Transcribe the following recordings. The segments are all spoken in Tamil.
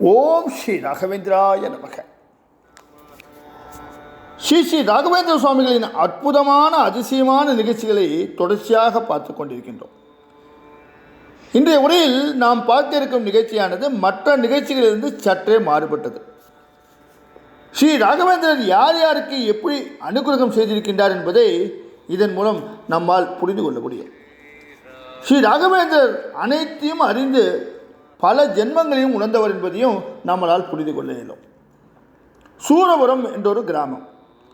ஓம் ஸ்ரீ ராகவேந்திராய நமக. ஸ்ரீ ஸ்ரீ ராகவேந்திர சுவாமிகளின் அற்புதமான அதிசயமான நிகழ்ச்சிகளை தொடர்ச்சியாக பார்த்து கொண்டிருக்கின்றோம். இன்றைய உரையில் நாம் பார்த்திருக்கும் நிகழ்ச்சியானது மற்ற நிகழ்ச்சிகளிலிருந்து சற்றே மாறுபட்டது. ஸ்ரீ ராகவேந்திரர் யார் யாருக்கு எப்படி அனுகிரகம் செய்திருக்கின்றார் என்பதை இதன் மூலம் நம்மால் புரிந்து கொள்ள முடியும். ஸ்ரீ ராகவேந்திரர் அனைத்தையும் அறிந்து பல ஜென்மங்களையும் உணர்ந்தவர் என்பதையும் நம்மளால் புரிந்து கொள்ள இயலும். சூரபுரம் என்றொரு கிராமம்.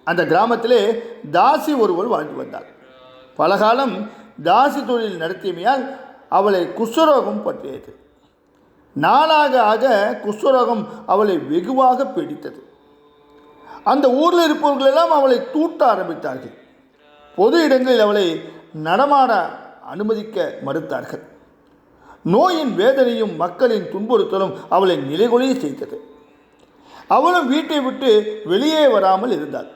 அந்த கிராமத்திலே தாசி ஒருவர் வாழ்ந்து வந்தார். பல காலம் தாசி தொழில் நடத்தியமையால் அவளை குஷ்டரோகம் பற்றியது. நாளாக ஆக குஷ்டரோகம் அவளை வெகுவாக பீடித்தது. அந்த ஊரில் இருப்பவர்களெல்லாம் அவளை தூட்ட ஆரம்பித்தார்கள். பொது இடங்களில் அவளை நடமாட அனுமதிக்க மறுத்தார்கள். நோயின் வேதனையும் மக்களின் துன்புறுத்தலும் அவளை நிலைகொலைய செய்தது. அவளும் வீட்டை விட்டு வெளியே வராமல் இருந்தாள்.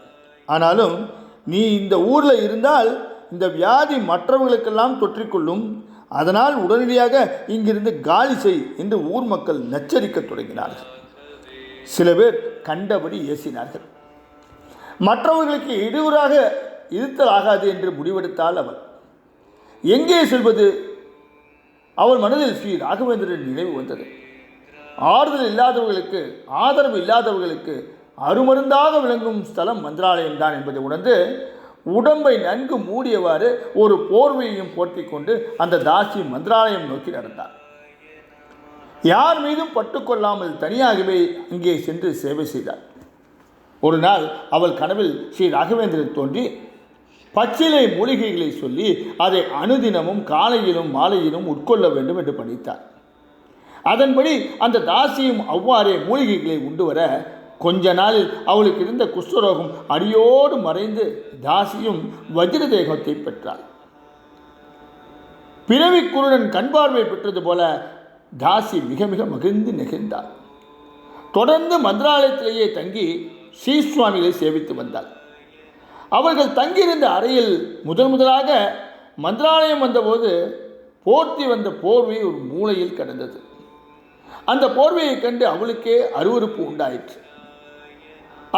ஆனாலும் நீ இந்த ஊரில் இருந்தால் இந்த வியாதி மற்றவர்களுக்கெல்லாம் தொற்றிக்கொள்ளும். அதனால் உடனடியாக இங்கிருந்து காலி செய் என்று ஊர் மக்கள் நச்சரிக்கத் தொடங்கினார்கள். சில பேர் கண்டபடி ஏசினார்கள். மற்றவர்களுக்கு இடையூறாக இருத்தல் ஆகாது என்று முடிவெடுத்தாள் அவள். எங்கே செல்வது? அவள் மனதில் ஸ்ரீ ராகவேந்திரன் நினைவு வந்தது. ஆறுதல் இல்லாதவர்களுக்கு ஆதரவு இல்லாதவர்களுக்கு அருமருந்தாக விளங்கும் ஸ்தலம் மந்திராலயம் தான் என்பதை உணர்ந்து உடம்பை நன்கு மூடியவாறு ஒரு போர்வையையும் போர்த்தி கொண்டு அந்த தாசி மந்திராலயம் நோக்கி நடந்தார். யார் மீதும் பட்டுக்கொள்ளாமல் தனியாகவே அங்கே சென்று சேவை செய்தார். ஒரு நாள் அவள் கனவில் ஸ்ரீ ராகவேந்திரன் தோன்றி பச்சிலை மூலிகைகளை சொல்லி அதை அனுதினமும் காலையிலும் மாலையிலும் உட்கொள்ள வேண்டும் என்று பணித்தார் அதன்படி அந்த தாசியும் அவ்வாறே மூலிகைகளை உண்டு வர கொஞ்ச நாளில் அவளுக்கு இருந்த குஷ்டரோகம் அடியோடு மறைந்து தாசியும் வஜ்ர தேகத்தை பெற்றாள். பிறவி குருடன் கண்பார்வை பெற்றது போல தாசி மிக மிக மகிழ்ந்து நெகிழ்ந்தாள். தொடர்ந்து மந்திராலயத்திலேயே தங்கி ஸ்ரீ சுவாமிகளை சேவித்து வந்தாள். அவர்கள் தங்கியிருந்த அறையில் முதன் முதலாக மந்திராலயம் வந்தபோது போர்த்தி வந்த போர்வை ஒரு மூலையில் கிடந்தது. அந்த போர்வையை கண்டு அவளுக்கே அருவறுப்பு உண்டாயிற்று.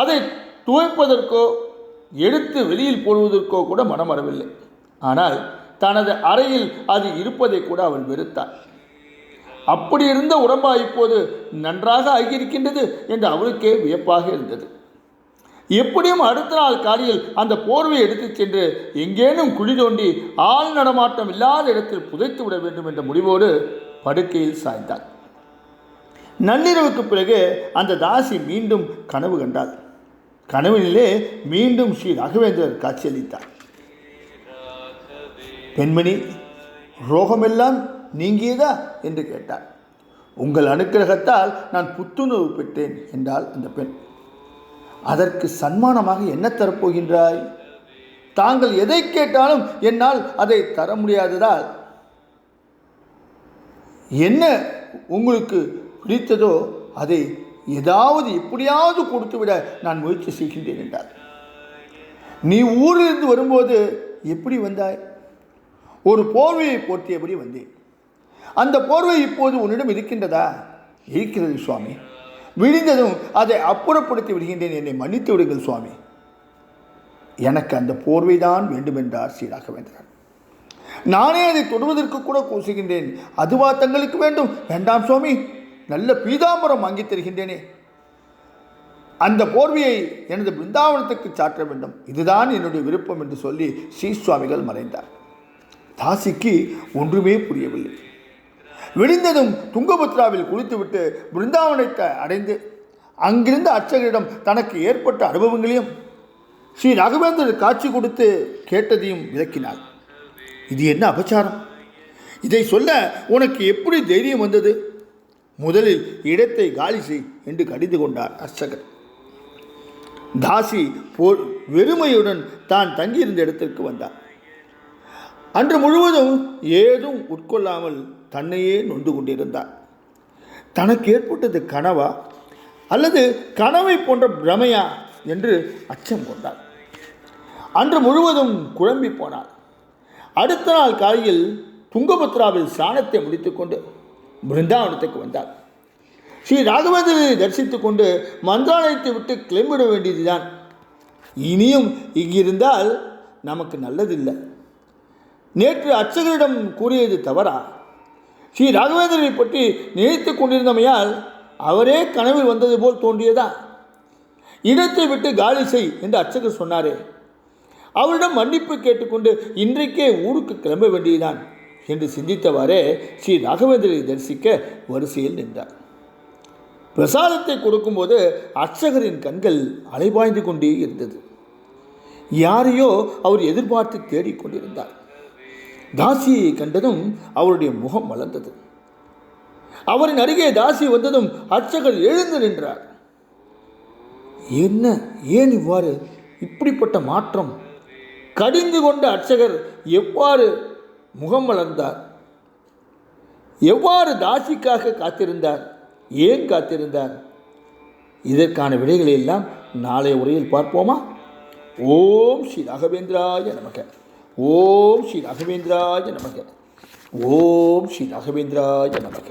அதை துவைப்பதற்கோ எடுத்து வெளியில் போடுவதற்கோ கூட மனம் வரவில்லை ஆனால் தனது அறையில் அது இருப்பதை கூட அவள் வெறுத்தாள். அப்படி இருந்த உடம்பா இப்போது நன்றாக ஆகியிருக்கின்றது என்று அவளுக்கே வியப்பாக இருந்தது. எப்படியும் அடுத்த நாள் காலையில் அந்த போர்வையை எடுத்துச் சென்று எங்கேனும் குழி தோண்டி ஆள் நடமாட்டம் இல்லாத இடத்தில் புதைத்து விட வேண்டும் என்ற முடிவோடு படுக்கையில் சாய்ந்தாள். நள்ளிரவுக்கு பிறகு அந்த தாசி மீண்டும் கனவு கண்டாள். கனவினிலே மீண்டும் ஸ்ரீ ராகவேந்திரர் காட்சியளித்தார். பெண்மணி ரோகமெல்லாம் நீங்கியதா? என்று கேட்டார். உங்கள் அனுக்கிரகத்தால் நான் புத்துணர்வு பெற்றேன் என்றாள் அந்த பெண். அதற்கு சன்மானமாக என்ன தரப்போகின்றாய்? தாங்கள் எதை கேட்டாலும் என்னால் அதை தர முடியாததால் என்ன உங்களுக்கு பிடித்ததோ அதை ஏதாவது எப்படியாவது கொடுத்துவிட நான் முயற்சி செய்கின்றேன் என்றார். நீ ஊரிலிருந்து வரும்போது எப்படி வந்தாய்? ஒரு போர்வையை போர்த்தியபடி வந்தேன். அந்த போர்வை இப்போது உன்னிடம் இருக்கின்றதா? இருக்கிறது சுவாமி. விழிந்ததும் அதை அப்புறப்படுத்தி விடுகின்றேன். என்னை மன்னித்து விடுங்கள் சுவாமி. எனக்கு அந்த போர்வை தான் வேண்டுமென்றார் சீராக ராகவேந்திரன் நானே அதை தொடுவதற்கு கூட கூசுகின்றேன். அதுவா தங்களுக்கு வேண்டும்? வேண்டாம் சுவாமி. நல்ல பீதாம்பரம் வாங்கி தருகின்றேனே. அந்த போர்வையை எனது பிருந்தாவனத்துக்கு சாற்ற வேண்டும். இதுதான் என்னுடைய விருப்பம் என்று சொல்லி ஸ்ரீ சுவாமிகள் மறைந்தார். தாசிக்கு ஒன்றுமே புரியவில்லை. விடிந்ததும் துங்கபத்ராவில் குளித்துவிட்டு பிருந்தாவனத்தை அடைந்து அங்கிருந்த அர்ச்சகரிடம் தனக்கு ஏற்பட்ட அனுபவங்களையும் ஸ்ரீ ராகவேந்தர் காட்சி கொடுத்து கேட்டதையும் விளக்கினார். இது என்ன அபச்சாரம்? இதை சொல்ல உனக்கு எப்படி தைரியம் வந்தது? முதலில் இடத்தை காலி செய் என்று கடிந்து கொண்டார் அர்ச்சகர். தாசி போர் வெறுமையுடன் தான் தங்கியிருந்த இடத்திற்கு வந்தார். அன்று முழுவதும் ஏதும் உட்கொள்ளாமல் தன்னையே நொந்து கொண்டிருந்தார். தனக்கு ஏற்பட்டது கனவா அல்லது கனவை போன்ற பிரமையா என்று அச்சம் கொண்டார். அன்று முழுவதும் குழம்பி போனார். அடுத்த நாள் காலையில் துங்கபத்ராவில் ஸ்நானத்தை முடித்துக்கொண்டு பிருந்தாவனத்துக்கு வந்தார். ஸ்ரீ ராகவேந்திரனை தரிசித்துக் கொண்டு மந்திராலயத்தை விட்டு கிளம்பிட வேண்டியதுதான். இனியும் இங்கிருந்தால் நமக்கு நல்லதில்லை. நேற்று அர்ச்சகரிடம் கூறியது தவறா? ஸ்ரீ ராகவேந்திரனை பற்றி நினைத்து கொண்டிருந்தமையால் அவரே கனவில் வந்தது போல் தோன்றியதா? இடத்தை விட்டு காலி செய் என்று அர்ச்சகர் சொன்னாரே. அவரிடம் மன்னிப்பு கேட்டுக்கொண்டு இன்றைக்கே ஊருக்கு கிளம்ப வேண்டியதுதான் என்று சிந்தித்தவாறே ஸ்ரீ ராகவேந்திரனை தரிசிக்க வரிசையில் நின்றார். பிரசாதத்தை கொடுக்கும்போது அர்ச்சகரின் கண்கள் அலைபாய்ந்து கொண்டே இருந்தது. யாரையோ அவர் எதிர்பார்த்து தேடிக்கொண்டிருந்தார். தாசியை கண்டதும் அவருடைய முகம் மலர்ந்தது அவரின் அருகே தாசி வந்ததும் அர்ச்சகர் எழுந்து நின்றார். என்ன? ஏன் இவ்வாறு? இப்படிப்பட்ட மாற்றம்? கடிந்து கொண்ட அர்ச்சகர் எவ்வாறு முகம் மலர்ந்தார் எவ்வாறு தாசிக்காக காத்திருந்தார்? ஏன் காத்திருந்தார்? இதற்கான விடைகளை எல்லாம் நாளைய உரையில் பார்ப்போமா? ஓம் ஸ்ரீ ராகவேந்திராய நமக்கு ஓம் ஸ்ரீ ராகவேந்திராய நமக. ஓம் ஸ்ரீ ராகவேந்திராய நமக.